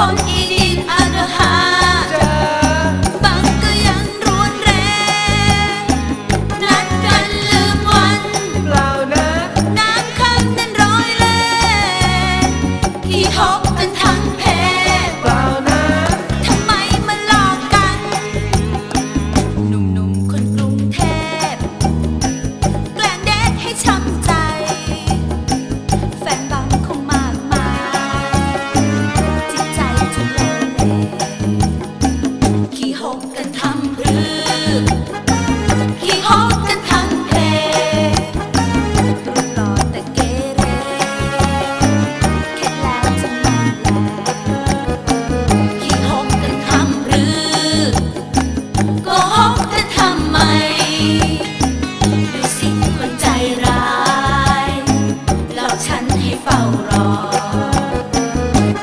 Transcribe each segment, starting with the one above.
Con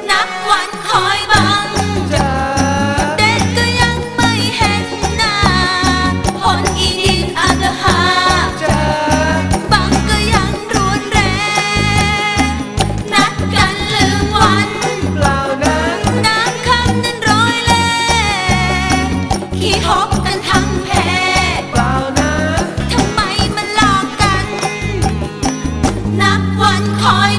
นับวันคอยบัง เด็กก็ยังไม่เห็นหน้าผลอีดินอาจจะหาบังก็ยังรุนแรง นัดกันลืวัน น้ำคำนั้นร้อยแลขี้หกกันทั้งแพทำไมมันลอกกัน นับวันคอย